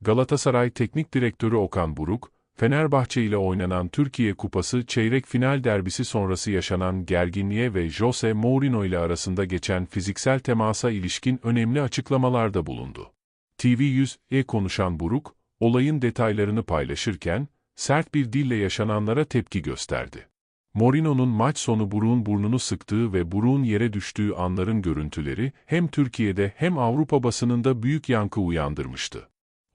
Galatasaray Teknik Direktörü Okan Buruk, Fenerbahçe ile oynanan Türkiye Kupası çeyrek final derbisi sonrası yaşanan gerginliğe ve Jose Mourinho ile arasında geçen fiziksel temasa ilişkin önemli açıklamalarda bulundu. TV100'e konuşan Buruk, olayın detaylarını paylaşırken, sert bir dille yaşananlara tepki gösterdi. Mourinho'nun maç sonu Buruk'un burnunu sıktığı ve Buruk'un yere düştüğü anların görüntüleri hem Türkiye'de hem Avrupa basınında büyük yankı uyandırmıştı.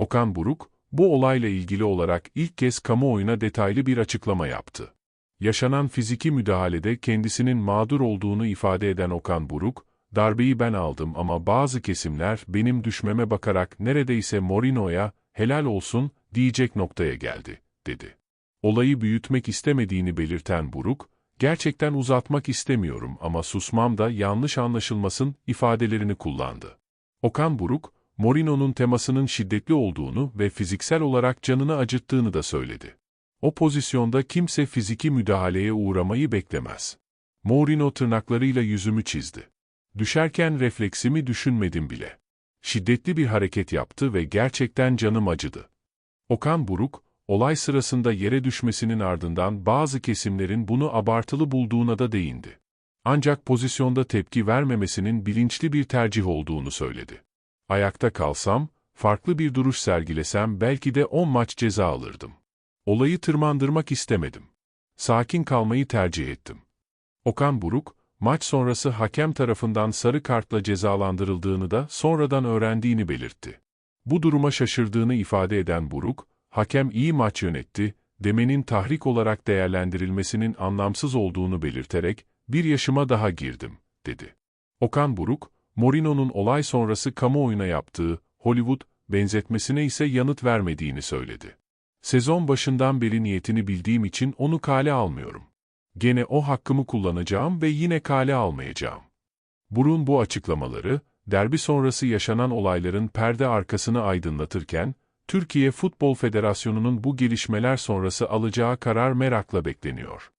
Okan Buruk, bu olayla ilgili olarak ilk kez kamuoyuna detaylı bir açıklama yaptı. Yaşanan fiziki müdahalede kendisinin mağdur olduğunu ifade eden Okan Buruk, darbeyi ben aldım ama bazı kesimler benim düşmeme bakarak neredeyse Mourinho'ya helal olsun diyecek noktaya geldi, dedi. Olayı büyütmek istemediğini belirten Buruk, gerçekten uzatmak istemiyorum ama susmam da yanlış anlaşılmasın ifadelerini kullandı. Okan Buruk, Mourinho'nun temasının şiddetli olduğunu ve fiziksel olarak canını acıttığını da söyledi. O pozisyonda kimse fiziki müdahaleye uğramayı beklemez. Mourinho tırnaklarıyla yüzümü çizdi. Düşerken refleksimi düşünmedim bile. Şiddetli bir hareket yaptı ve gerçekten canım acıdı. Okan Buruk, olay sırasında yere düşmesinin ardından bazı kesimlerin bunu abartılı bulduğuna da değindi. Ancak pozisyonda tepki vermemesinin bilinçli bir tercih olduğunu söyledi. Ayakta kalsam, farklı bir duruş sergilesem belki de 10 maç ceza alırdım. Olayı tırmandırmak istemedim. Sakin kalmayı tercih ettim. Okan Buruk, maç sonrası hakem tarafından sarı kartla cezalandırıldığını da sonradan öğrendiğini belirtti. Bu duruma şaşırdığını ifade eden Buruk, hakem iyi maç yönetti, demenin tahrik olarak değerlendirilmesinin anlamsız olduğunu belirterek, bir yaşıma daha girdim, dedi. Okan Buruk, Mourinho'nun olay sonrası kamuoyuna yaptığı Hollywood benzetmesine ise yanıt vermediğini söyledi. Sezon başından beri niyetini bildiğim için onu kale almıyorum. Gene o hakkımı kullanacağım ve yine kale almayacağım. Burun bu açıklamaları, derbi sonrası yaşanan olayların perde arkasını aydınlatırken, Türkiye Futbol Federasyonu'nun bu gelişmeler sonrası alacağı karar merakla bekleniyor.